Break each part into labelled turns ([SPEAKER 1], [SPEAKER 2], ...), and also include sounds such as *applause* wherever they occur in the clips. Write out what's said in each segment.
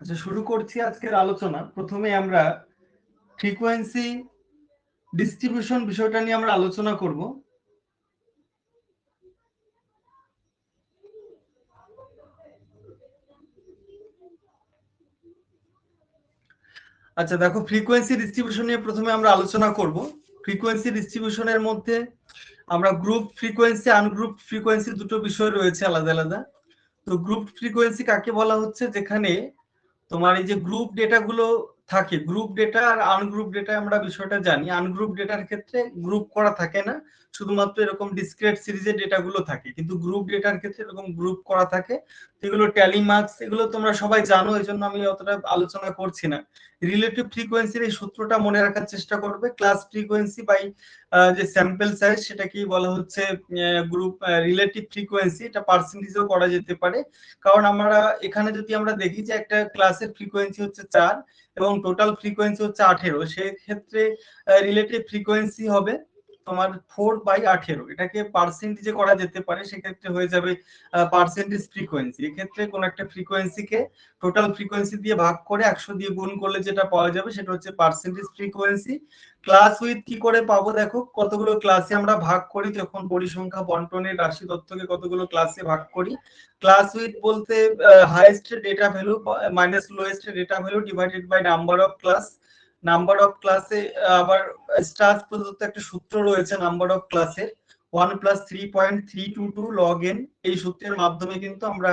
[SPEAKER 1] আচ্ছা শুরু করছি আজকের আলোচনা। প্রথমে আমরা ফ্রিকোয়েন্সি ডিস্ট্রিবিউশন বিষয়টা নিয়ে আমরা আলোচনা করব। আচ্ছা দেখো ফ্রিকোয়েন্সি ডিস্ট্রিবিউশন নিয়ে প্রথমে আমরা আলোচনা করব। ফ্রিকোয়েন্সি ডিস্ট্রিবিউশনের মধ্যে আমরা গ্রুপ ফ্রিকোয়েন্সি আনগ্রুপ ফ্রিকোয়েন্সি দুটো বিষয় রয়েছে আলাদা আলাদা। তো গ্রুপ ফ্রিকোয়েন্সি কাকে বলা হচ্ছে? যেখানে তোমার এই যে গ্রুপ ডেটাগুলো থাকে। গ্রুপ ডেটা আর আনগ্রুপ ডেটা আমরা বিষয়টা জানি। আনগ্রুপ ডেটার ক্ষেত্রে গ্রুপ করা থাকে না। শুধুমাত্র এরকম ডিসক্রিট সিরিজের ডেটাগুলো থাকে। কিন্তু গ্রুপ ডেটার ক্ষেত্রে এরকম গ্রুপ করা থাকে। এগুলো ট্যালি মার্কস এগুলো তোমরা সবাই জানো এই জন্য আমি অতটা আলোচনা করছি না। রিলেটিভ ফ্রিকোয়েন্সির এই সূত্রটা মনে রাখার চেষ্টা করবে। ক্লাস ফ্রিকোয়েন্সি বাই যে স্যাম্পল সাইজ সেটা কি বলা হচ্ছে গ্রুপ রিলেটিভ ফ্রিকোয়েন্সি এটা পার্সেন্টেজও করা যেতে পারে। কারণ আমরা এখানে যদি আমরা দেখি যে একটা ক্লাসের ফ্রিকোয়েন্সি হচ্ছে চার এবং টোটাল ফ্রিকোয়েন্সি হচ্ছে আঠেরো। সেক্ষেত্রে রিলেটিভ ফ্রিকোয়েন্সি হবে তোমার ফোর বাই আঠেরো। এটাকে পার্সেন্টেজে করা যেতে পারে, সেক্ষেত্রে হয়ে যাবে পার্সেন্টেজ ফ্রিকোয়েন্সি এক্ষেত্রে কোন একটা ফ্রিকোয়েন্সিকে টোটাল ফ্রিকোয়েন্সি দিয়ে ভাগ করে একশো দিয়ে গুণ করলে যেটা পাওয়া যাবে, সেটা হচ্ছে পার্সেন্টেজ ফ্রিকোয়েন্সি ক্লাস উইথ কি করে পাবো দেখো, কতগুলো ক্লাসে আমরা ভাগ করি, যখন পরিসংখ্যা বন্টনের রাশি তথ্যকে কতগুলো ক্লাসে ভাগ করি। ক্লাস উইথ বলতে highest data value minus lowest data value divided by number of class number of ক্লাসে আবার স্টার প্রদত্ত একটা সূত্র রয়েছে নাম্বার অফ ক্লাসের one plus three point three two two log n এই সূত্রের মাধ্যমে কিন্তু আমরা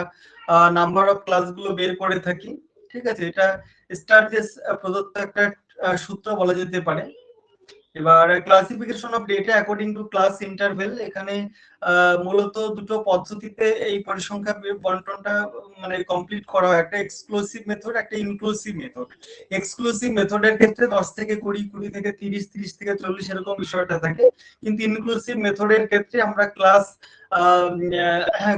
[SPEAKER 1] নাম্বার অফ ক্লাসগুলো বের করে থাকি। ঠিক আছে? এটা স্টার প্রদত্ত একটা সূত্র বলা যেতে পারে। এবার classification of data according to class interval এখানে মূলত দুটো পদ্ধতিতে এই পরিসংখ্যা বন্টনটা মানে কমপ্লিট করা হয়। একটা এক্সক্লুসিভ মেথড একটা ইনক্লুসিভ মেথড এক্সক্লুসিভ মেথডের ক্ষেত্রে দশ থেকে কুড়ি কুড়ি থেকে তিরিশ তিরিশ থেকে চল্লিশ এরকম বিষয়টা থাকে। কিন্তু ইনক্লুসিভ মেথডের ক্ষেত্রে আমরা ক্লাস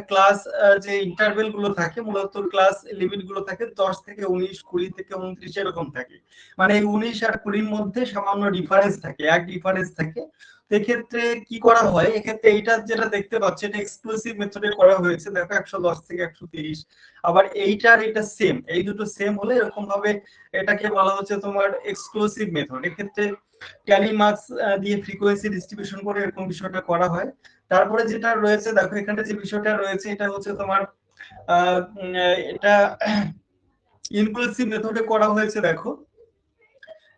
[SPEAKER 1] ক্লাস যে ইন্টারভেলগুলো থাকে, মূলত ক্লাস লিমিটগুলো থাকে, দশ থেকে উনিশ, কুড়ি থেকে উনত্রিশ এরকম থাকে। মানে উনিশ আর কুড়ির মধ্যে সামান্য ডিফারেন্স থাকে, এক ডিফারেন্স থাকে। এক্ষেত্রে কি করা হয়? এক্ষেত্রে এইটা যেটা দেখতে পাচ্ছি, এটা এক্সক্লুসিভ মেথডে করা হয়েছে। দেখো, একশো দশ থেকে একশো তিরিশ। আবার এইটার এটা সেম এই দুটো সেম হলে এরকম ভাবে এটাকে বলা হচ্ছে তোমার এক্সক্লুসিভ মেথড এক্ষেত্রে ট্যালি মার্কস দিয়ে ফ্রিকোয়েন্সি ডিস্ট্রিবিউশন করে এরকম বিষয়টা করা হয়। তারপরে যেটা রয়েছে, দেখো, এখানে যে বিষয়টা রয়েছে, এটা হচ্ছে তোমার এটা *coughs* ইনক্লুসিভ মেথডে করা হয়েছে, দেখো।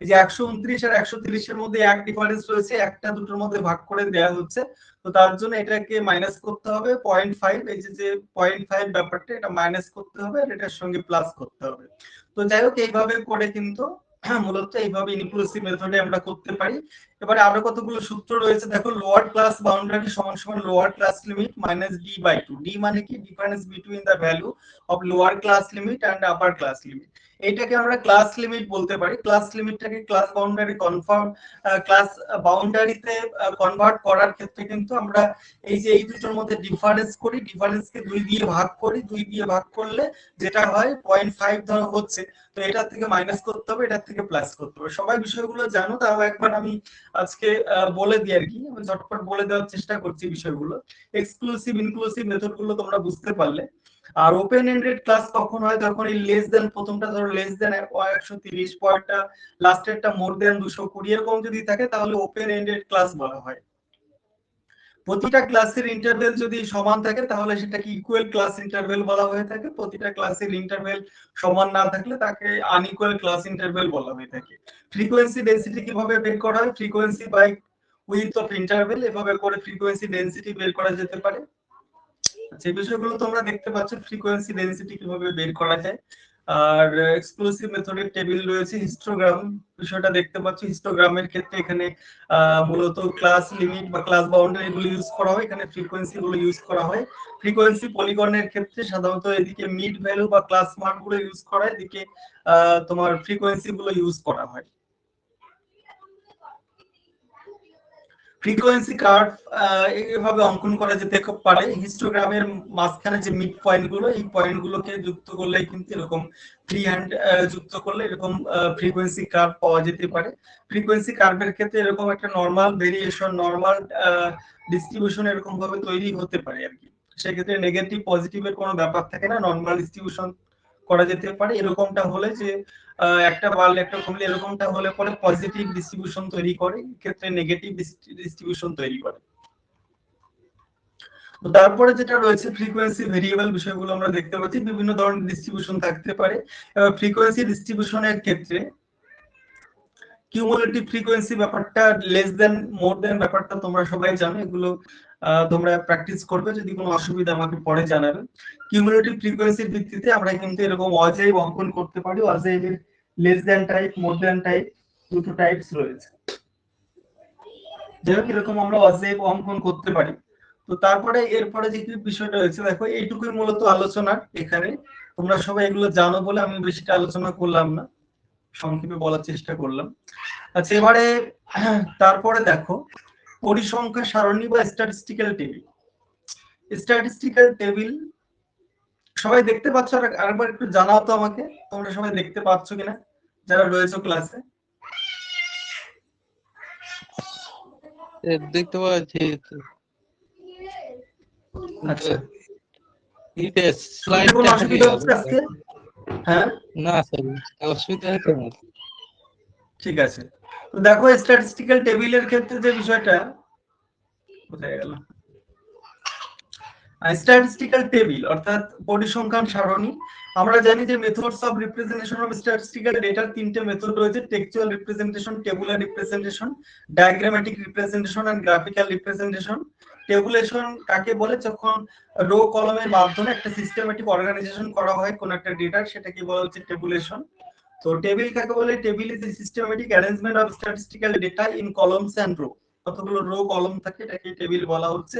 [SPEAKER 1] যে একশো উনত্রিশ আর একশো তিরিশের মধ্যে এক ডিফারেন্স রয়েছে, একটা দুটোর মধ্যে ভাগ করে দেওয়া হচ্ছে। তো তার জন্য এটাকে মাইনাস করতে হবে পয়েন্ট ফাইভ এই যে পয়েন্ট ফাইভ ব্যাপারটা, এটা মাইনাস করতে হবে আর এটার সঙ্গে প্লাস করতে হবে। তো যাই হোক, এইভাবে করে কিন্তু মূলত এইভাবে ইনক্লুসিভ মেথডে আমরা করতে পারি। এবারে আরও কতগুলো সূত্র রয়েছে, দেখো লোয়ার ক্লাস বাউন্ডারি সমান সমান lower class limit minus d by two d মানে কি? Difference between the value of lower class limit and upper class limit এইটাকে আমরা ক্লাস লিমিট বলতে পারি। ক্লাস লিমিটটাকে ক্লাস বাউন্ডারি কনফার্ম ক্লাস বাউন্ডারিতে কনভার্ট করার ক্ষেত্রে কিন্তু আমরা এই যে এই দুটোর মধ্যে ডিফারেন্স করি। ডিফারেন্সকে দুই দিয়ে ভাগ করি। দুই দিয়ে ভাগ করলে যেটা হয় পয়েন্ট ফাইভ ধরো হচ্ছে, তো এটা থেকে মাইনাস করতে হবে এটা থেকে প্লাস করতে হবে। সবাই বিষয়গুলো জানো তাও একবার আমি আজকে বলে দিই আর কি। আমি ঝটপট বলে দেওয়ার চেষ্টা করছি বিষয়গুলো। এক্সক্লুসিভ ইনক্লুসিভ মেথডগুলো তোমরা বুঝতে পারলে। আর ওপেন এন্ডেড ক্লাস কখন হয়? তখন এই লেস দেন প্রথমটা ধরো লেস দেন একশো তিরিশ পরেরটা লাস্টেরটা মোর দেন দুশো কুড়ি এরকম যদি থাকে, তাহলে ওপেন এন্ডেড ক্লাস বলা হয়। প্রতিটা ক্লাসের ইন্টারভেল যদি সমান থাকে, তাহলে সেটাকে ইকুয়াল ক্লাস ইন্টারভেল বলা হয়ে থাকে? প্রতিটা ক্লাসের ইন্টারভেল সমান না থাকলে তাকে আনইকুয়াল ক্লাস ইন্টারভেল বলা হয়ে থাকে। ফ্রিকোয়েন্সি ডেন্সিটি কীভাবে বের করা হয়? Frequency by width of interval এভাবে করে ফ্রিকোয়েন্সি ডেন্সিটি বের করা যেতে পারে। যে বিষয়গুলো তোমরা দেখতে পাচ্ছ ফ্রিকোয়েন্সি ডেন্সিটি কীভাবে বের করা যায়। আর এক্সক্লুসিভ মেথডের টেবিল রয়েছে হিস্টোগ্রাম বিষয়টা দেখতে পাচ্ছ হিস্টোগ্রামের ক্ষেত্রে এখানে মূলত ক্লাস লিমিট বা ক্লাস বাউন্ডারি এগুলো ইউজ করা হয়। এখানে ফ্রিকোয়েন্সি গুলো ইউজ করা হয়। ফ্রিকোয়েন্সি পলিগনের ক্ষেত্রে সাধারণত এদিকে মিড ভ্যালু বা ক্লাস মার্কগুলো ইউজ করা হয়, এদিকে তোমার ফ্রিকোয়েন্সি গুলো ইউজ করা হয়। ফ্রিকোয়েন্সি কার্ভ এভাবে অঙ্কন করা যেতে পারে। হিস্টোগ্রামের মাঝখানে যে মিড পয়েন্টগুলো, এই পয়েন্ট গুলোকে যুক্ত করলে কিন্তু এরকম ফ্রি হ্যান্ড যুক্ত করলে এরকম ফ্রিকোয়েন্সি কার্ভ পাওয়া যেতে পারে। ফ্রিকোয়েন্সি কার্ভের ক্ষেত্রে এরকম একটা নর্মাল ভেরিয়েশন নর্মাল ডিস্ট্রিবিউশন এরকম ভাবে তৈরি হতে পারে আর কি। সেক্ষেত্রে নেগেটিভ পজিটিভের কোনো ব্যাপার থাকে না। নর্মাল ডিস্ট্রিবিউশন করা যেতে পারে। এরকমটা হলে যে একটা বাড়লে একটা কমলে এরকমটা হলে পরে পজিটিভ ডিস্ট্রিবিউশন তৈরি করে ক্ষেত্রে নেগেটিভ ডিস্ট্রিবিউশন তৈরি করে। তারপরে যেটা রয়েছে ফ্রিকোয়েন্সি ভেরিয়েবল বিষয়গুলো আমরা দেখতে পাচ্ছি। বিভিন্ন ধরনের ডিস্ট্রিবিউশন থাকতে পারে। এবার ফ্রিকোয়েন্সি ডিস্ট্রিবিউশনের ক্ষেত্রে কিউমুলেটিভ ফ্রিকোয়েন্সি ব্যাপারটা লেস দেন মোর দেন ব্যাপারটা তোমরা সবাই জানো। এগুলো তোমরা প্র্যাকটিস করবে, যদি কোনো অসুবিধা আমাকে পরে জানাবে। কিউমুলেটিভ ফ্রিকোয়েন্সির ভিত্তিতে আমরা কিন্তু এরকম অজেব অঙ্কন করতে পারি অজেবের less than type more than type দুটো টাইপস রয়েছে। যাই এরকম আমরা অজেব অঙ্কন করতে পারি। তো তারপরে এরপরে যে বিষয়টা রয়েছে, দেখো, এইটুকুই মূলত আলোচনা এখানে। তোমরা সবাই এগুলো জানো বলে আমি বেশিটা আলোচনা করলাম না, সংক্ষেপে বলার চেষ্টা করলাম। আচ্ছা এবারে, তারপরে দেখো পরিসংখ্যা সারণী বা স্ট্যাটিস্টিক্যাল টেবিল স্ট্যাটিস্টিক্যাল টেবিল সবাই দেখতে পাচ্ছ? আর আরেকবার একটু জানাও তো আমাকে তোমরা সবাই দেখতে পাচ্ছ কিনা? যারা রয়েছে ক্লাসে
[SPEAKER 2] দেখতে পাচ্ছি।
[SPEAKER 1] আচ্ছা। হ্যাঁ?
[SPEAKER 2] না স্যার অসুবিধা
[SPEAKER 1] ঠিক আছে। দেখো স্ট্যাটিস্টিক্যাল টেবিলের ক্ষেত্রে যে বিষয়টা কোথায় গেল। স্ট্যাটিস্টিক্যাল টেবিল অর্থাৎ পরিসংখ্যান সারণী, আমরা জানি যে methods of representation of statistical ডেটার তিনটে মেথড রয়েছে textual representation tabular representation diagrammatic representation and graphical representation tabulation কাকে বলে? যখন রো কলমের মাধ্যমে একটা সিস্টেমেটিক অর্গানাইজেশন করা হয়, কোন একটা ডেটার সেটাকে বলা হচ্ছে? টেবুলেশন তো টেবিল কাকে বলে? Table is systematic arrangement of statistical data in columns and row কতগুলো রো কলম থাকে, এটাকে টেবিল বলা হচ্ছে।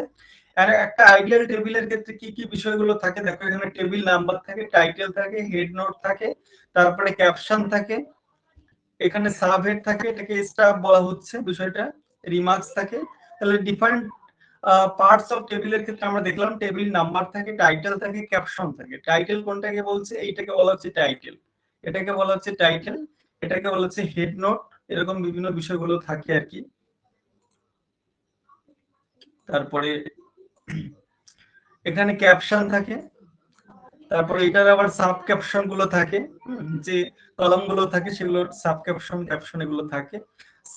[SPEAKER 1] আর একটা আইডিয়াল টেবিলের ক্ষেত্রে কি কি বিষয়গুলো থাকে? দেখো, এখানে টেবিল নাম্বার থাকে টাইটেল থাকে হেড নোট থাকে, তারপরে ক্যাপশন থাকে, এখানে সাব হেড থাকে, এটাকে স্টাফ বলা হচ্ছে বিষয়টা রিমার্কস থাকে। তাহলে ডিফারেন্ট পার্টস অফ টেবিলের ক্ষেত্রে আমরা দেখলাম টেবিল নাম্বার থাকে টাইটেল থাকে ক্যাপশন থাকে। টাইটেল কোনটাকে বলছে? এইটাকে বলা হচ্ছে টাইটেল এটাকে বলা হচ্ছে টাইটেল এটাকে বলা হচ্ছে হেড নোট এরকম বিভিন্ন বিষয়গুলো থাকে আর কি। তারপরে এখানে ক্যাপশন থাকে, তারপরে এটার আবার সাব ক্যাপশনগুলো থাকে যে কলমগুলো থাকে সেগুলো সাব ক্যাপশন ক্যাপশন এগুলো থাকে।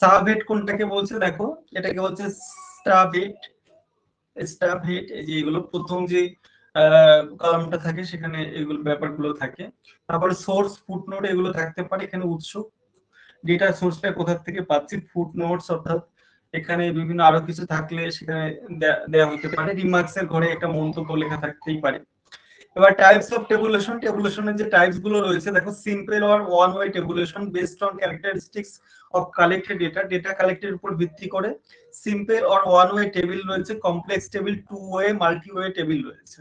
[SPEAKER 1] সাব হেড কোনটাকে বলছে দেখো, এটাকে বলছে স্টাব হেড স্টাব হেড এই যে এগুলো প্রথম যে কলামটা থাকে, সেখানে এগুলো ব্যাপারগুলো থাকে। তারপরে সোর্স ফুটনোট এগুলো থাকতে পারে, এখানে উৎস। ডেটা সোর্সটা কোথা থেকে পাচ্ছি? ফুটনোটস অর্থাৎ এখানে বিভিন্ন আরও কিছু থাকলে সেখানে দেওয়া হতে পারে। রিমার্কস এর ঘরে একটা মন্তব্য লেখা থাকতেই পারে। এবার টাইপস অফ টেবুলেশন টেবুলেশনের যে টাইপসগুলো রয়েছে, দেখো simple or one way tabulation based on characteristics of collected data data কালেক্টের উপর ভিত্তি করে simple or one way table রয়েছে complex table two way multi way table রয়েছে।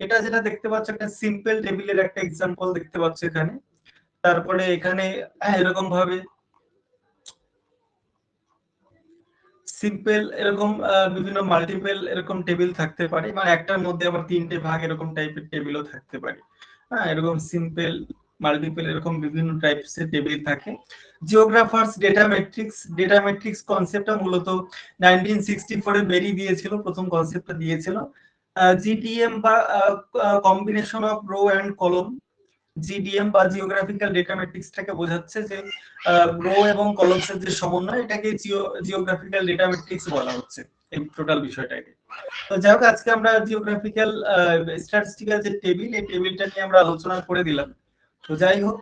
[SPEAKER 1] এটা যেটা দেখতে পাচ্ছ, একটা সিম্পল টেবিলের একটা এক্সাম্পল দেখতে পাচ্ছ এখানে। তারপরে এখানে এরকম ভাবে। সিম্পল এরকম বিভিন্ন মাল্টিপল এরকম টেবিল থাকতে পারে মানে একটার মধ্যে আবার তিনটে ভাগ এরকম টাইপের টেবিলও থাকতে পারে। হ্যাঁ এরকম সিম্পল মাল্টিপল এরকম বিভিন্ন টাইপস এর টেবিল থাকে। Geographers data matrix data matrix কনসেপ্টটা মূলত 1964 এ বেরিয়ে দিয়েছিল, প্রথম কনসেপ্টটা দিয়েছিল। জিডিএম বা combination of row and column GDM বা জিওগ্রাফিক্যাল ডেটা ম্যাট্রিক্সটাকে বোঝাচ্ছে যে রো এবং কলমসের যে সমন্বয়, এটাকে জিওগ্রাফিক্যাল ডেটা ম্যাট্রিক্স বলা হচ্ছে, এই টোটাল বিষয়টাকে। তো যাই হোক, আজকে আমরা জিওগ্রাফিক্যাল স্ট্যাটিস্টিক্যাল যে টেবিল এই টেবিলটা নিয়ে আমরা আলোচনা করে দিলাম। তো যাই হোক,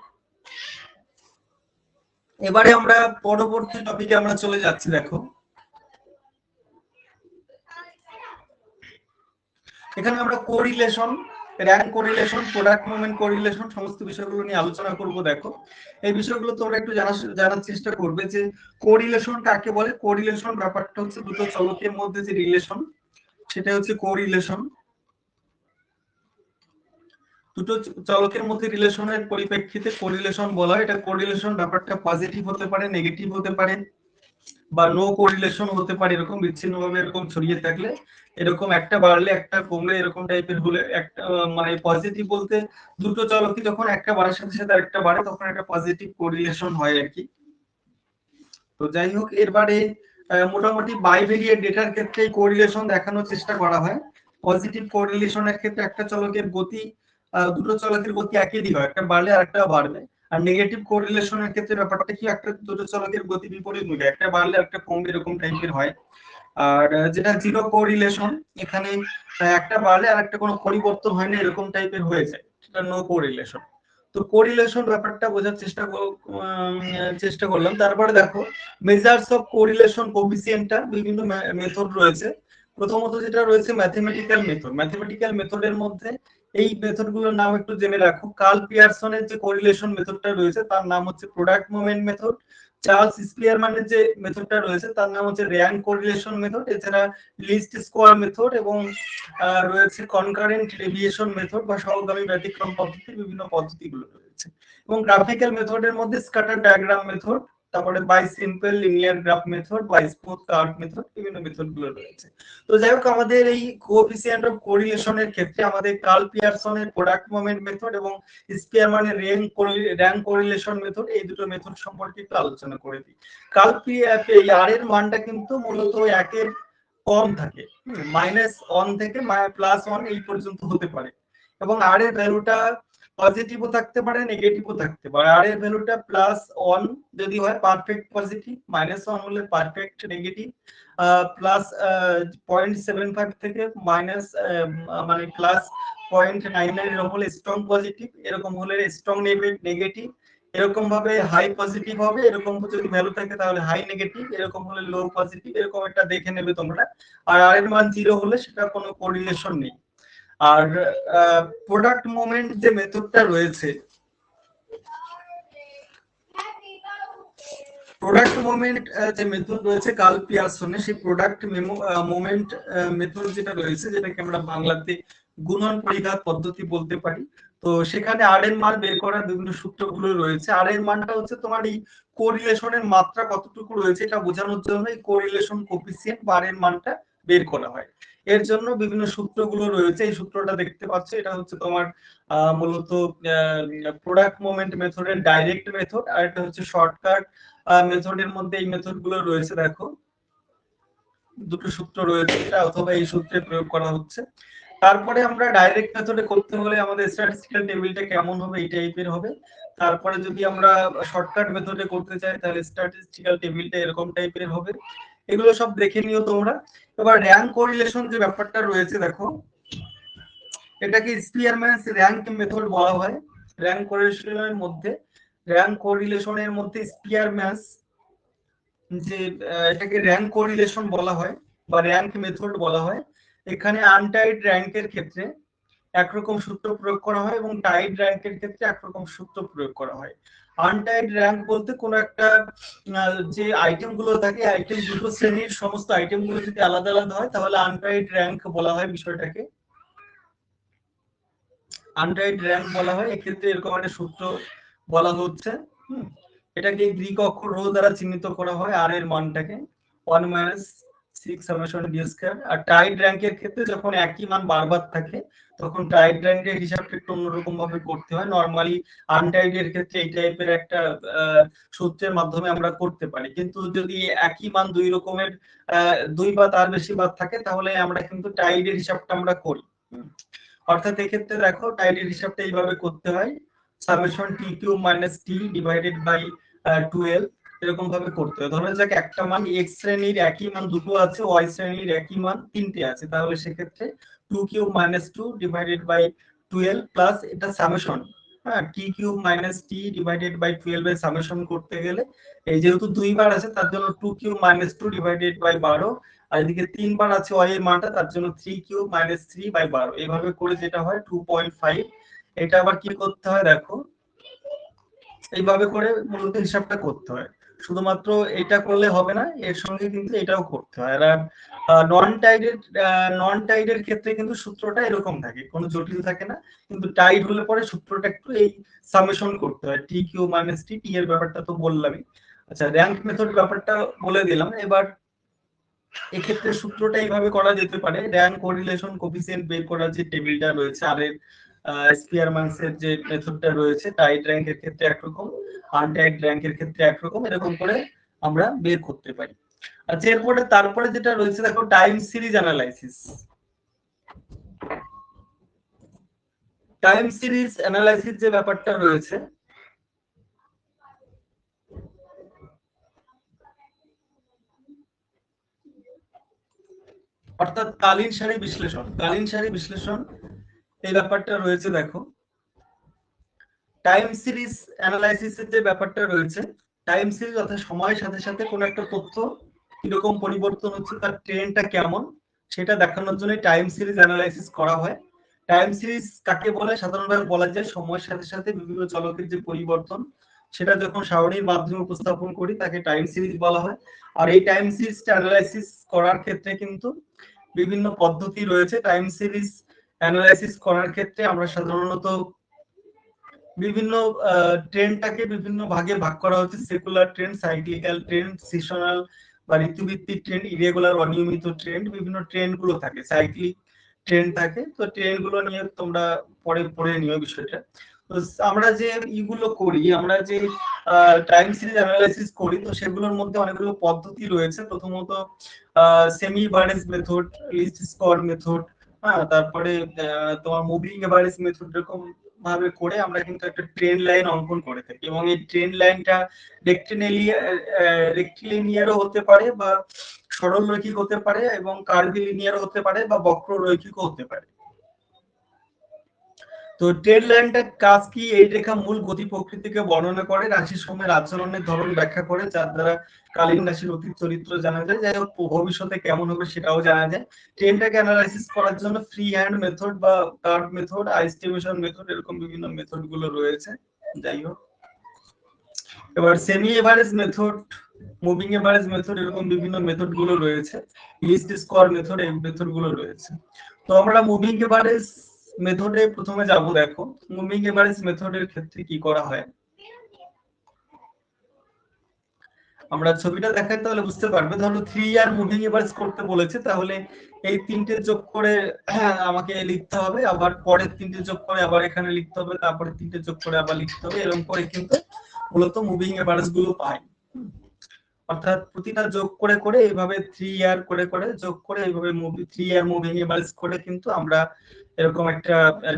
[SPEAKER 1] এবারে আমরা পরবর্তী টপিকে আমরা চলে যাচ্ছি, দেখো। এখানে আমরা correlation rank correlation product movement correlation সমস্ত বিষয়গুলো নিয়ে আলোচনা করব, দেখো। এই বিষয়গুলো তোমরা একটু জানার চেষ্টা করবে যে কোরিলেশন কাকে বলে? কোরিলেশন ব্যাপারটা হচ্ছে দুটো চলকের মধ্যে যে রিলেশন সেটা হচ্ছে কোরিলেশন দুটো চলকের মধ্যে রিলেশনের পরিপ্রেক্ষিতে কোরিলেশন বলা হয়। এটা কোরিলেশন ব্যাপারটা পজিটিভ হতে পারে নেগেটিভ হতে পারে। বা নো কোরিলেশন হতে পারে, এরকম বিচ্ছিন্নভাবে এরকম ছড়িয়ে থাকলে, এরকম একটা বাড়লে, একটা কমলে, এরকম টাইপের হলে একটা মানে পজিটিভ বলতে দুটো চলকই যখন একটা বাড়ার সাথে সাথে আরেকটা বাড়ে, তখন একটা পজিটিভ কোরিলেশন হয় আর কি। তো যাই হোক, এরবারে মোটামুটি বাইভেরিয়েট ডেটার ক্ষেত্রে কোরিলেশন দেখানোর চেষ্টা করা হয়। পজিটিভ কোরিলেশনের ক্ষেত্রে একটা চলকের গতি দুটো চলকের গতি একই দিকে হয়, একটা বাড়লে আর একটা বাড়বে। আর নেগেটিভ কোরিলেশনের ক্ষেত্রে ব্যাপারটা কি? একটা দুটো চলকের গতি বিপরীত মুখে একটা বাড়লে একটা কমবে এরকম টাইপের হয়। আর যেটা জিরো কোরিলেশন এখানে একটা বাড়লে আর একটা কোনো পরিবর্তন হয় না, এরকম টাইপের হয়ে যায়। সেটা নো কোরিলেশন তো কোরিলেশন ব্যাপারটা বোঝার চেষ্টা চেষ্টা করলাম। তারপরে দেখো মেজার্স অফ কোরিলেশন কোফিসিয়েন্টটা বিভিন্ন মেথড রয়েছে। প্রথমত যেটা রয়েছে ম্যাথমেটিক্যাল মেথড ম্যাথমেটিক্যাল মেথডের মধ্যে এই মেথডগুলোর নাম একটু জেনে রাখো। কার্ল পিয়ারসনের যে কোরিলেশন মেথডটা রয়েছে, তার নাম হচ্ছে প্রোডাক্ট মোমেন্ট মেথড চার্লস স্পিয়ারম্যানের যে মেথডটা রয়েছে, তার নাম হচ্ছে র্যাঙ্ক কোরিলেশন মেথড এছাড়া লিস্ট স্কোয়ার মেথড এবং রয়েছে কনকারেন্ট ডেভিয়েশন মেথড বা সহগামী ব্যতিক্রম পদ্ধতি, বিভিন্ন পদ্ধতিগুলো রয়েছে। এবং গ্রাফিক্যাল মেথডের মধ্যে স্ক্যাটার ডায়াগ্রাম মেথড তারপরে by simple linear graph method by smooth curve method বিভিন্ন মেথডগুলো রয়েছে। তো যাই হোক, আমাদের এই কোএফিসিয়েন্ট অফ কোরিলেশনের ক্ষেত্রে আমাদের কার্ল পিয়ারসনের প্রোডাক্ট মোমেন্ট মেথড এবং স্পিয়ারম্যানের র্যাঙ্ক র্যাঙ্ক কোরিলেশন মেথড এই দুটো মেথড সম্পর্কে একটু আলোচনা করে দিই। কার্ল আর এর মানটা কিন্তু মূলত একের কম থাকে মাইনাস ওয়ান থেকে প্লাস ওয়ান এই পর্যন্ত হতে পারে। এবং আর এর ভ্যালুটা পজিটিভও থাকতে পারে নেগেটিভও থাকতে পারে। আর এর ভ্যালুটা প্লাস ওয়ান যদি হয় পারফেক্ট পজিটিভ মাইনাস ওয়ান হলে perfect negative plus point seven five থেকে মাইনাস মানে প্লাস পয়েন্ট নাইন নাইন এরকম হলে স্ট্রং পজিটিভ এরকম হলে স্ট্রং নেগেটিভ এরকম ভাবে হাই পজিটিভ হবে, এরকম যদি ভ্যালু থাকে তাহলে হাই নেগেটিভ এরকম হলে লো পজিটিভ এরকম একটা দেখে নেবে তোমরা। আর আর এর মান জিরো হলে সেটা কোনো কোরিলেশন নেই। আর প্রোডাক্ট মোমেন্ট যে মেথডটা রয়েছে প্রোডাক্ট মোমেন্ট যে মেথড রয়েছে কাল পিয়ারসনে সেই প্রোডাক্ট মোমেন্ট মেথড যেটা রয়েছে, যেটাকে আমরা বাংলাতে গুণন পরিঘাত পদ্ধতি বলতে পারি। তো সেখানে আর এর মান বের করার বিভিন্ন সূত্রগুলো রয়েছে। আর এর মানটা হচ্ছে তোমার এই কোরিলেশনের মাত্রা কতটুকু রয়েছে, এটা বোঝানোর জন্য এই কোরিলেশন কোফিসিয়েন্ট বা আর এর মানটা বের করা হয়। এর জন্য বিভিন্ন সূত্রগুলো রয়েছে। এই সূত্রটা দেখতে পাচ্ছ, এটা হচ্ছে তোমার মূলত প্রোডাক্ট মোমেন্ট মেথডের ডাইরেক্ট মেথড আর এটা হচ্ছে শর্টকাট মেথডের মধ্যে এই মেথডগুলো রয়েছে, দেখো। দুটো সূত্র রয়েছে, এটা অথবা এই সূত্রে প্রয়োগ করা হচ্ছে। তারপরে আমরা ডাইরেক্ট মেথডে করতে হলে আমাদের স্ট্যাটিস্টিক্যাল টেবিলটা কেমন হবে, এই টাইপের হবে। তারপরে যদি আমরা শর্টকাট মেথডে করতে চাই, তাহলে স্ট্যাটিস্টিক্যাল টেবিলটা এরকম টাইপের হবে। এগুলো সব দেখে নিও তোমরা। এবার র্যাঙ্ক কোরিলেশন যে ব্যাপারটা রয়েছে, দেখো। এটাকে স্পিয়ারম্যানস র্যাঙ্ক মেথড বলা হয়? র্যাঙ্ক কোরিলেশনের মধ্যে র্যাঙ্ক কোরিলেশনের মধ্যে স্পিয়ারম্যানস যে এটাকে র্যাঙ্ক কোরিলেশন বলা হয় বা র্যাঙ্ক মেথড বলা হয়। এখানে আনটাইড র্যাঙ্কের ক্ষেত্রে একরকম সূত্র প্রয়োগ করা হয় এবং টাইড র্যাঙ্কের ক্ষেত্রে একরকম সূত্র প্রয়োগ করা হয়। আনটাইড র্যাঙ্ক বলতে কোনো একটা যে আইটেমগুলো থাকে আইটেম দুটো শ্রেণির সমস্ত আইটেমগুলো যদি আলাদা আলাদা হয়, তাহলে আনটাইড র্যাঙ্ক বলা হয় বিষয়টাকে। আনটাইড র্যাঙ্ক বলা হয়, এক্ষেত্রে এরকম একটা সূত্র বলা হচ্ছে। এটাকে গ্রিক অক্ষর রো দ্বারা চিহ্নিত করা হয় আর এর মানটাকে। ওয়ান মাইনাস সিক্স সামেশন আর টাইড র্যাঙ্কের ক্ষেত্রে যখন একই মান বারবার থাকে, তখন টাইড র্যাঙ্কের হিসাবটা একটু অন্যরকম ভাবে করতে হয়। নর্মালি আনটাইড এর ক্ষেত্রে এই টাইপের একটা সূত্রের মাধ্যমে আমরা করতে পারি। কিন্তু যদি একই মান দুই রকমের দুই বা তার বেশি বার থাকে, তাহলে আমরা কিন্তু টাইডের হিসাবটা আমরা করি। অর্থাৎ এক্ষেত্রে দেখো টাইডের হিসাবটা এইভাবে করতে হয়। Summation t cube minus t divided by twelve এরকম ভাবে করতে হয় ধরো যাক, একটা মান এক্স শ্রেণির একই মান দুটো আছে ওয়াই শ্রেণির একই মান তিনটে আছে। তাহলে সেক্ষেত্রে two cube minus two divided by twelve plus এটা সামেশন হ্যাঁ t cube minus t divided by twelve এর সামেশন করতে গেলে এই যেহেতু দুইবার আছে, তার জন্য two cube minus two divided by বারো। আর এদিকে তিনবার আছে ওয়াই এর মানটা, তার জন্য three cube minus three by বারো। এইভাবে করে যেটা হয় টু পয়েন্ট ফাইভ এটা আবার কি করতে হয়, দেখো। এইভাবে করে মূলত হিসাবটা করতে হয়। শুধুমাত্র এটা করলে হবে না, এর সঙ্গে কিন্তু এটাও করতে হয়। আর নন টাইডের নন টাইডের ক্ষেত্রে কিন্তু সূত্রটা এরকম থাকে, কোনো জটিল থাকে না, কিন্তু টাইড হলে পরে সূত্রটা একটু এই সামেশন করতে হয় টি কিউ মাইনাস টি টি এর ব্যাপারটা তো বললামই। আচ্ছা র্যাঙ্ক মেথড ব্যাপারটা বলে দিলাম, এবার এক্ষেত্রে সূত্রটা এইভাবে করা যেতে পারে র্যাঙ্ক কোরিলেশন কোফিসিয়েন্ট বের করার যে টেবিলটা রয়েছে আর এর স্পিয়ারম্যানসের যে মেথডটা রয়েছে টাইড র্যাঙ্কের ক্ষেত্রে একরকম আনটাইড র্যাঙ্কের ক্ষেত্রে একরকম, এরকম করে আমরা বের করতে পারি। আচ্ছা এরপরে তারপরে যেটা রয়েছে, দেখো time series analysis time series analysis যে ব্যাপারটা রয়েছে, অর্থাৎ কালীন সারি বিশ্লেষণ, কালীন সারি বিশ্লেষণ এই ব্যাপারটা রয়েছে, দেখো। টাইম সিরিজ অ্যানালাইসিসের যে ব্যাপারটা রয়েছে টাইম সিরিজ অর্থাৎ সময়ের সাথে সাথে কোন একটা তথ্য কীরকম পরিবর্তন হচ্ছে, তার ট্রেন্ডটা কেমন, সেটা দেখানোর জন্য টাইম সিরিজ অ্যানালাইসিস করা হয়। টাইম সিরিজ কাকে বলে? সাধারণভাবে বলা যায় সময়ের সাথে সাথে বিভিন্ন চলকের যে পরিবর্তন, সেটা যখন সারণীর মাধ্যমে উপস্থাপন করি, তাকে টাইম সিরিজ বলা হয়। আর এই টাইম সিরিজটা অ্যানালাইসিস করার ক্ষেত্রে কিন্তু বিভিন্ন পদ্ধতি রয়েছে। টাইম সিরিজ অ্যানালাইসিস করার ক্ষেত্রে আমরা সাধারণত বিভিন্ন ট্রেন্ডটাকে বিভিন্ন ভাগে ভাগ করা হচ্ছে। Secular trend cyclical trend seasonal বা ঋতুভিত্তিক ট্রেন্ড ইরেগুলার অনিয়মিত ট্রেন্ড বিভিন্ন ট্রেন্ডগুলো থাকে সাইক্লিক ট্রেন্ড থাকে। তো ট্রেন্ডগুলো নিয়ে তোমরা পরে পড়ে নিও বিষয়টা। তো আমরা যে ইগুলো করি, আমরা যে টাইম সিরিজ অ্যানালাইসিস করি, তো সেগুলোর মধ্যে অনেকগুলো পদ্ধতি রয়েছে। প্রথমত semi average method least square method হ্যাঁ তারপরে তোমার মুভিং এভারেজ মেথড এরকম ভাবে করে আমরা কিন্তু একটা ট্রেন লাইন অঙ্কন করে থাকি। এবং এই ট্রেন লাইনটা রেক্টিলিনিয়ারও হতে পারে বা সরল রৈখিক হতে পারে এবং কার্ভিলিনিয়ারও হতে পারে বা বক্র রৈখিকও হতে পারে। তো ট্রেড লাইনটা কাজ কি? এই রেখা মূল গতি প্রকৃতিকে বর্ণনা করে। রাশির সময়ের আচরণের ধরন ব্যাখ্যা করে, যার দ্বারা কালীন রাশির অতীত চরিত্র জানা যায়। যাই হোক, ভবিষ্যতে কেমন হবে সেটাও জানা যায়। ট্রেনটাকে অ্যানালাইসিস করার জন্য ফ্রি হ্যান্ড মেথড বা curve method eye estimation method এরকম বিভিন্ন মেথডগুলো রয়েছে। যাই হোক। এবার semi average method moving average method এরকম বিভিন্ন মেথডগুলো রয়েছে। লিস্ট স্কোর মেথড এই মেথডগুলো রয়েছে। তো আমরা মুভিং এভারেজ মেথডে প্রথমে যাব, দেখো। মুভিং এভারেজ মেথডের ক্ষেত্রে কি করা হয়? আমরা ছবিটা দেখাই, তাহলে বুঝতে পারবে। ধরো থ্রি ইয়ার মুভিং এভারেজ করতে বলেছে, তাহলে এই তিনটে যোগ করে আমাকে লিখতে হবে। আবার পরের তিনটে যোগ করে আবার এখানে লিখতে হবে তারপরে তিনটে যোগ করে আবার লিখতে হবে। এরকম করে কিন্তু মূলত মুভিং এভারেজগুলো পাই অর্থাৎ প্রতিটা যোগ করে করে এইভাবে থ্রি ইয়ার করে করে যোগ করে এইভাবে moving three year moving average করে কিন্তু আমরা এরকম একটা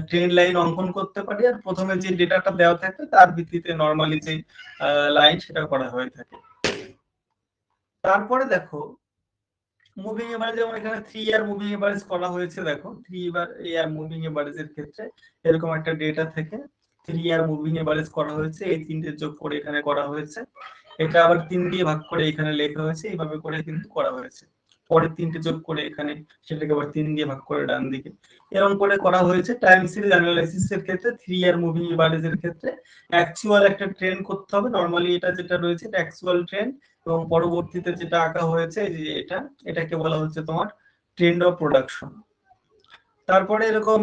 [SPEAKER 1] ট্রেন লাইন অঙ্কন করতে পারি। আর প্রথমে যে ডেটাটা দেওয়া থাকে, তার ভিত্তিতে নর্মালি যে লাইন সেটা করা হয়ে থাকে। তারপরে দেখো মুভিং এভারেজ যেমন এখানে থ্রি ইয়ার মুভিং এভারেজ করা হয়েছে, দেখো থ্রি ইয়ার মুভিং এভারেজের ক্ষেত্রে এরকম একটা ডেটা থেকে থ্রি ইয়ার মুভিং এভারেজ করা হয়েছে। এই তিনটে যোগ করে এখানে করা হয়েছে। এটা আবার তিন দিয়ে ভাগ করে এখানে লেখা হয়েছে, এইভাবে করে কিন্তু করা হয়েছে। পরের তিনটে যোগ করে এখানে সেটাকে আবার তিন দিয়ে ভাগ করে ডান দিকে। এরকম করে করা হয়েছে টাইম সিরিজ অ্যানালাইসিস এর ক্ষেত্রে থ্রি ইয়ার মুভিং এভারেজ এর ক্ষেত্রে। অ্যাকচুয়াল একটা ট্রেন্ড করতে হবে। নরমালি এটা যেটা রয়েছে, এটা অ্যাকচুয়াল ট্রেন্ড এবং পরবর্তীতে যেটা আঁকা হয়েছে যে এটা, এটাকে বলা হচ্ছে তোমার ট্রেন্ড অফ প্রোডাকশন তারপরে এরকম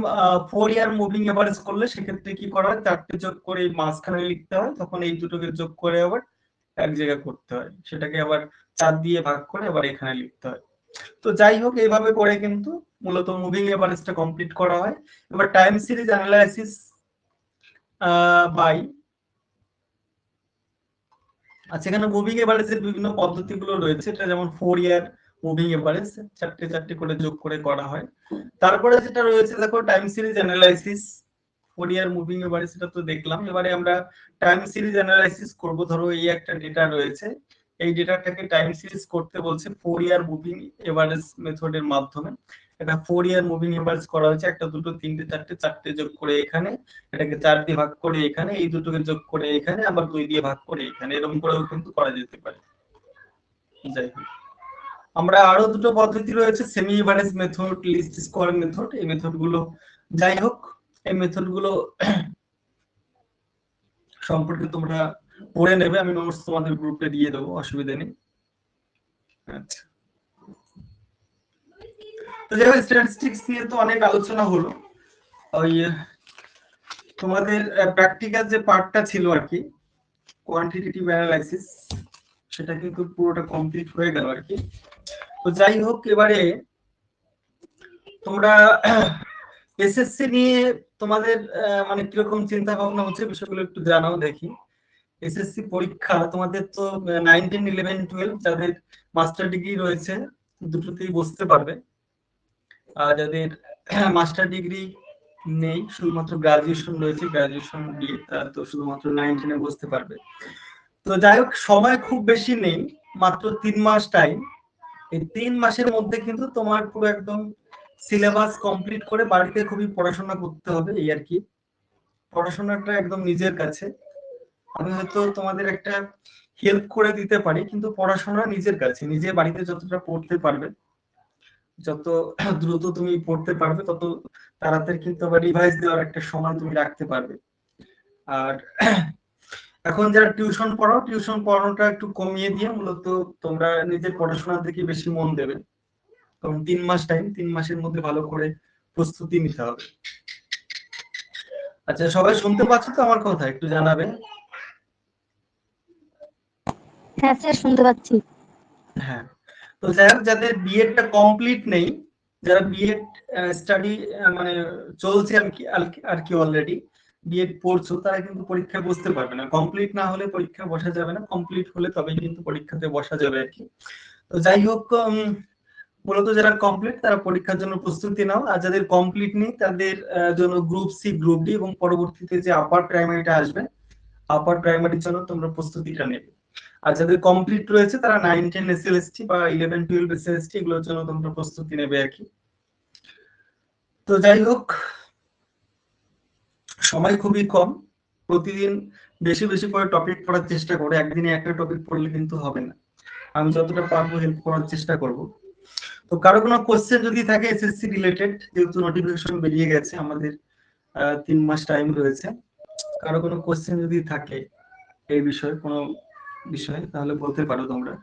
[SPEAKER 1] ফোর ইয়ার মুভিং এভারেজ করলে সেক্ষেত্রে কি করা হয়? চারটে যোগ করে মাঝখানে লিখতে হয়, তখন এই দুটোকে যোগ করে আবার এক জায়গায় করতে হয়। সেটাকে আবার চার দিয়ে ভাগ করে আবার এখানে লিখতে হয়। তো যাই হোক, এইভাবে করে কিন্তু মূলত মুভিং এভারেজটা কমপ্লিট করা হয়। এবার টাইম সিরিজ অ্যানালাইসিস বাই আচ্ছা এখানে মুভিং এভারেজের বিভিন্ন পদ্ধতিগুলো রয়েছে। এটা যেমন ফোর ইয়ার মুভিং এভারেজ চারটে চারটে করে যোগ করে করা হয়। তারপরে যেটা রয়েছে, দেখো time series analysis four year moving average এটা তো দেখলাম। এবারে আমরা টাইম সিরিজ অ্যানালাইসিস করব। ধরো এই একটা ডেটা রয়েছে। এই ডেটাটাকে টাইম সিরিজ করতে বলছে ফোর ইয়ার মুভিং এভারেজ মেথডের মাধ্যমে। এটা ফোর ইয়ার মুভিং এভারেজ করা হয়েছে। একটা, দুটো, তিনটে, চারটে চারটে যোগ করে এখানে। এটাকে চার দিয়ে ভাগ করে এখানে। এই দুটোকে যোগ করে এখানে। আবার দুই দিয়ে ভাগ করে এখানে। এরকম করেও কিন্তু করা যেতে পারে। যাই হোক। আমরা আরও দুটো পদ্ধতি রয়েছে। Semi average method least square method এই মেথডগুলো যাই হোক। এই মেথডগুলো সম্পর্কে তোমরা পড়ে নেবে। আমি নোটস তোমাদের গ্রুপে দিয়ে দেবো, অসুবিধা নেই। আচ্ছা। তো যাই হোক স্ট্যাটিস্টিক্স নিয়ে তো অনেক আলোচনা হলো। ওই, তোমাদের প্র্যাকটিক্যাল যে পার্টটা ছিল আর কি কোয়ান্টিটেটিভ অ্যানালাইসিস সেটা কিন্তু পুরোটা কমপ্লিট হয়ে গেল আর কি। তো যাই হোক, এবারে তোমরা এসএসসি নিয়ে তোমাদের মানে কীরকম চিন্তা ভাবনা হচ্ছে বিষয়গুলো একটু জানাও দেখি। এসএসসি পরীক্ষা তোমাদের তো নাইনটিন ইলেভেন টুয়েলভ যাদের মাস্টার ডিগ্রি রয়েছে, দুটোতেই বসতে পারবে। আর যাদের মাস্টার ডিগ্রি নেই, শুধুমাত্র গ্রাজুয়েশন রয়েছে গ্রাজুয়েশন দিয়ে তো শুধুমাত্র নাইন টেনে বসতে পারবে। তো যাই হোক, সময় খুব বেশি নেই, মাত্র তিন মাস টাইম এই তিন মাসের মধ্যে কিন্তু তোমার পুরো একদম সিলেবাস কমপ্লিট করে বাড়িতে খুবই পড়াশোনা করতে হবে, এই আর কি। পড়াশোনাটা একদম নিজের কাছে। আমি হয়তো তোমাদের একটা হেল্প করে দিতে পারি, কিন্তু পড়াশোনা নিজের কাছে। নিজে বাড়িতে যতটা পড়তে পারবে, যত দ্রুত তুমি পড়তে পারবে, তত তাড়াতাড়ি কিন্তু আবার রিভাইজ দেওয়ার একটা সময় তুমি রাখতে পারবে। আর এখন যারা টিউশন পড়াও টিউশন পড়ানোটা একটু কমিয়ে দিয়ে মূলত তোমরা নিজের পড়াশোনার দিকে বেশি মন দেবে। কারণ তিন মাস টাইম তিন মাসের মধ্যে ভালো করে প্রস্তুতি নিতে হবে। আচ্ছা সবাই শুনতে পাচ্ছ তো আমার কথা? একটু জানাবেন।
[SPEAKER 3] হ্যাঁ স্যার শুনতে পাচ্ছি।
[SPEAKER 1] হ্যাঁ তো হোক যাদের বিএডটা কমপ্লিট নেই যারা বিএড স্টাডি মানে চলছে আর কি আর কি অলরেডি বিএড পড়ছো তারা কিন্তু পরীক্ষায় বসতে পারবে না। কমপ্লিট না হলে পরীক্ষা বসা যাবে না। কমপ্লিট হলে তবেই কিন্তু পরীক্ষাতে বসা যাবে আর কি। তো যাই হোক মূলত যারা কমপ্লিট তারা পরীক্ষার জন্য প্রস্তুতি নাও। আর যাদের কমপ্লিট নেই, তাদের জন্য গ্রুপ সি গ্রুপ ডি এবং পরবর্তীতে যে আপার প্রাইমারিটা আসবে আপার প্রাইমারির জন্য তোমরা প্রস্তুতিটা নেবে। আর যাদের কমপ্লিট রয়েছে, তারা নাইন টেন এসএলএসটি বা ইলেভেন টুয়েলভ এস এসএলএসটি এগুলোর জন্য তোমরা প্রস্তুতি নেবে আর কি। তো যাই হোক, সময় খুবই কম। প্রতিদিন বেশি বেশি করে টপিক পড়ার চেষ্টা করো। একদিনে একটা টপিক পড়লে কিন্তু হবে না। আমি যতটা পারব হেল্প করার চেষ্টা করব। তো কারও কোনো কোশ্চেন যদি থাকে এসএসসি রিলেটেড যেহেতু নোটিফিকেশন বেরিয়ে গেছে, আমাদের তিন মাস টাইম রয়েছে, কারও কোনো কোশ্চেন যদি থাকে এই বিষয়ে, কোনো বিষয়ে, তাহলে বলতে পারো তোমরা।